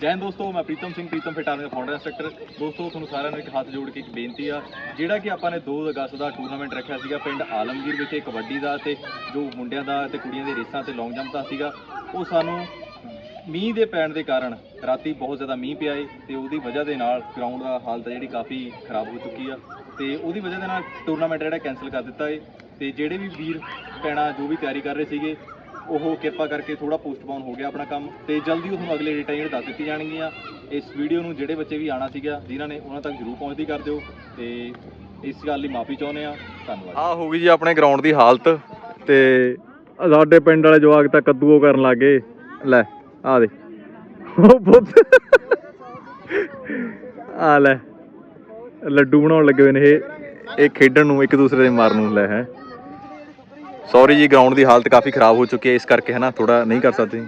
ਜੈਨ ਦੋਸਤੋ, ਮੈਂ Pritam Singh, Pritam fit army ਦਾ ਫਾਊਂਡਰ ਇੰਸਟ੍ਰਕਟਰ ਦੋਸਤੋ, ਤੁਹਾਨੂੰ ਸਾਰਿਆਂ ਨੂੰ ਇੱਕ ਹੱਥ ਜੋੜ ਕੇ ਇੱਕ ਬੇਨਤੀ ਆ। ਜਿਹੜਾ ਕਿ ਆਪਾਂ ਨੇ 2 ਅਗਸਤ ਦਾ ਟੂਰਨਾਮੈਂਟ ਰੱਖਿਆ ਸੀਗਾ ਪਿੰਡ ਆਲਮਗੀਰ ਵਿਖੇ, ਕਬੱਡੀ ਦਾ ਤੇ ਜੋ ਮੁੰਡਿਆਂ ਦਾ ਤੇ ਕੁੜੀਆਂ ਦੇ ਰੇਸਾਂ ਤੇ ਲੌਂਗ ਜੰਪ ਦਾ ਸੀਗਾ, ਉਹ ਸਾਨੂੰ ਮੀਂਹ ਦੇ ਪੈਣ ਦੇ ਕਾਰਨ ਰਾਤੀ ਬਹੁਤ ਜ਼ਿਆਦਾ ਮੀਂਹ ਪਿਆ ਏ ਤੇ ਉਹਦੀ ਵਜ੍ਹਾ ਦੇ ਨਾਲ ਗਰਾਊਂਡ ਦਾ ਹਾਲਤ ਜਿਹੜੀ ਕਾਫੀ ਖਰਾਬ ਹੋ ਚੁੱਕੀ ਆ ਤੇ ਉਹਦੀ ਵਜ੍ਹਾ ਦੇ ਨਾਲ ਟੂਰਨਾਮੈਂਟ ਜਿਹੜਾ ਕੈਨਸਲ ਕਰ ਦਿੱਤਾ ਏ। ਤੇ ਜਿਹੜੇ ਵੀ ਵੀਰ ਪੈਣਾ ਜੋ ਵੀ ਤਿਆਰੀ ਕਰ ਰਹੇ ਸੀਗੇ ਉਹ ਕਿਰਪਾ ਕਰਕੇ ਥੋੜਾ ਪੋਸਟਪੋਨ ਹੋ ਗਿਆ ਆਪਣਾ ਕੰਮ ਤੇ ਜਲਦੀ ਉਹ ਤੁਹਾਨੂੰ ਅਗਲੇ ਡੇਟਾਂ ਜਿਹੜੇ ਦੱਸ ਦਿੱਤੀ ਜਾਣਗੀਆਂ। ਇਸ ਵੀਡੀਓ ਨੂੰ ਜਿਹੜੇ ਬੱਚੇ ਵੀ ਆਣਾ ਸੀਗਾ, ਜਿਨ੍ਹਾਂ ਨੇ ਉਹਨਾਂ ਤੱਕ ਜ਼ਰੂਰ ਪਹੁੰਚਦੀ ਕਰ ਦਿਓ ਤੇ ਇਸ ਗੱਲ ਲਈ ਮਾਫੀ ਚਾਹੁੰਦੇ ਆ ਧੰਨਵਾਦ। ਆ ਹੋ ਗਈ ਜੀ ਆਪਣੇ ਗਰਾਊਂਡ ਦੀ ਹਾਲਤ ਤੇ ਸਾਡੇ ਪਿੰਡ ਵਾਲੇ ਜਵਾਕ ਤਾਂ ਕੱਦੂਓ ਕਰਨ ਲੱਗੇ ਲੈ ਆ ਦੇ ਉਹ ਬੁੱਧ ਆ ਲੈ, ਲੱਡੂ ਬਣਾਉਣ ਲੱਗੇ ਹੋਏ ਨੇ ਇਹ। ਇਹ ਖੇਡਣ ਨੂੰ ਇੱਕ ਦੂਸਰੇ ਦੇ ਮਾਰਨ ਨੂੰ ਲੈ ਹੈ। ਸੌਰੀ ਜੀ ਗਰਾਊਂਡ ਦੀ ਹਾਲਤ ਕਾਫੀ ਖਰਾਬ ਹੋ ਚੁੱਕੀ ਹੈ, ਇਸ ਕਰਕੇ ਹੈ ਨਾ ਥੋੜਾ ਨਹੀਂ ਕਰ ਸਕਦੇ।